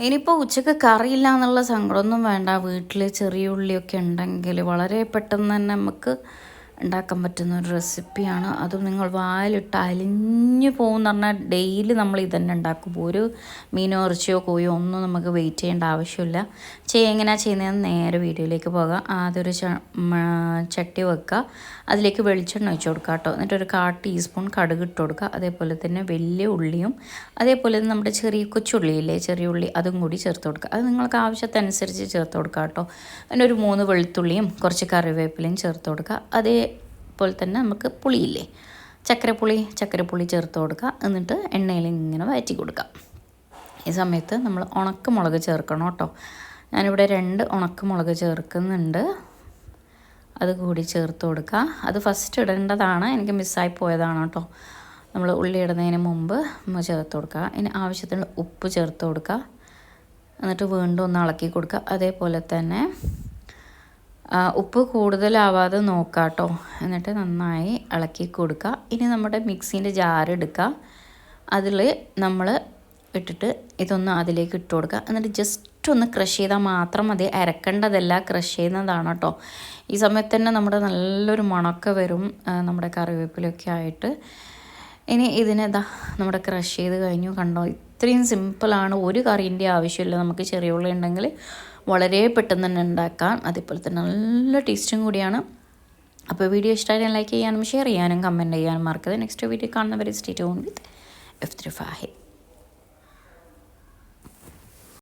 ഇനിയിപ്പോൾ ഉച്ചയ്ക്ക് കറിയില്ല എന്നുള്ള സങ്കടമൊന്നും വേണ്ട. വീട്ടിൽ ചെറിയ ഉള്ളിയൊക്കെ ഉണ്ടെങ്കിൽ വളരെ പെട്ടെന്ന് തന്നെ നമുക്ക് ഉണ്ടാക്കാൻ പറ്റുന്ന ഒരു റെസിപ്പിയാണ്. അതും നിങ്ങൾ വായിലിട്ട് അലിഞ്ഞു പോകുമെന്ന് പറഞ്ഞാൽ ഡെയിലി നമ്മൾ ഇതന്നെ ഉണ്ടാക്കും. ഒരു മീനോ ഇറച്ചിയോ കോയോ ഒന്നും നമുക്ക് വെയിറ്റ് ചെയ്യേണ്ട ആവശ്യമില്ല. ചെയ്യുക എങ്ങനെയാണ് ചെയ്യുന്നതെന്ന് നേരെ വീഡിയോയിലേക്ക് പോകാം. ആദ്യം ഒരു ചട്ടി വെക്കുക. അതിലേക്ക് വെളിച്ചെണ്ണ ഒഴിച്ച് കൊടുക്കുക കേട്ടോ. എന്നിട്ട് ഒരു കാ ടീസ്പൂൺ കടുക് ഇട്ട് കൊടുക്കുക. അതേപോലെ തന്നെ വലിയ ഉള്ളിയും അതേപോലെ തന്നെ നമ്മുടെ ചെറിയ കൊച്ചുള്ളിയില്ലേ ചെറിയ ഉള്ളി അതും കൂടി ചേർത്ത് കൊടുക്കുക. അത് നിങ്ങൾക്ക് ആവശ്യത്തിനനുസരിച്ച് ചേർത്ത് കൊടുക്കുക കേട്ടോ. അതിന്റെ ഒരു മൂന്ന് വെളുത്തുള്ളിയും കുറച്ച് കറിവേപ്പിലയും ചേർത്ത് കൊടുക്കുക. അതേ പോലെ തന്നെ നമുക്ക് പുളിയില്ലേ? ചക്കരപ്പുളി ചക്കരപ്പുളി ചേർത്ത് കൊടുക്കുക. എന്നിട്ട് എണ്ണയിൽ ഇങ്ങനെ വയറ്റി കൊടുക്കുക. ഈ സമയത്ത് നമ്മൾ ഉണക്കമുളക് ചേർക്കണം കേട്ടോ. ഞാനിവിടെ രണ്ട് ഉണക്കമുളക് ചേർക്കുന്നുണ്ട്. അത് കൂടി ചേർത്ത് കൊടുക്കുക. അത് ഫസ്റ്റ് ഇടേണ്ടതാണ്. എനിക്ക് മിസ്സായി പോയതാണ് കേട്ടോ. നമ്മൾ ഉള്ളി ഇടുന്നതിന് മുമ്പ് നമ്മൾ ചേർത്ത് കൊടുക്കുക. ഇനി ആവശ്യത്തിന് ഉപ്പ് ചേർത്ത് കൊടുക്കുക. എന്നിട്ട് വീണ്ടും ഒന്ന് ഇളക്കി കൊടുക്കുക. അതേപോലെ തന്നെ ഉപ്പ് കൂടുതലാവാതെ നോക്കുക കേട്ടോ എന്നിട്ട് നന്നായി ഇളക്കി കൊടുക്കുക. ഇനി നമ്മുടെ മിക്സീന്റെ ജാർ എടുക്കുക. അതിൽ നമ്മൾ ഇട്ടിട്ട് ഇതൊന്ന് അതിലേക്ക് ഇട്ട് കൊടുക്കുക. എന്നിട്ട് ജസ്റ്റ് ഒന്ന് ക്രഷ് ചെയ്താൽ മാത്രം മതി. അരക്കേണ്ടതല്ല ക്രഷ് ചെയ്യുന്നതാണ് കേട്ടോ. ഈ സമയത്ത് തന്നെ നമ്മുടെ നല്ലൊരു മണക്ക വരും നമ്മുടെ കറിവേപ്പിലൊക്കെ ആയിട്ട്. ഇനി ഇതിനെതാ നമ്മുടെ ക്രഷ് ചെയ്ത് കഴിഞ്ഞു. കണ്ടോ? ഇത്രയും സിമ്പിളാണ് ഒരു കറീന്റെ ആവശ്യമില്ല. നമുക്ക് ചെറിയ ഉള്ളി ഉണ്ടെങ്കിൽ വളരെ പെട്ടെന്ന് തന്നെ ഉണ്ടാക്കാം അതേപോലെ തന്നെ നല്ല ടേസ്റ്റും കൂടിയാണ്. അപ്പോൾ വീഡിയോ ഇഷ്ടമായാലും ലൈക്ക് ചെയ്യാനും ഷെയർ ചെയ്യാനും കമന്റ് ചെയ്യാനും മറക്കരുത്. നെക്സ്റ്റ് വീഡിയോ കാണുന്നവരെ state on with F three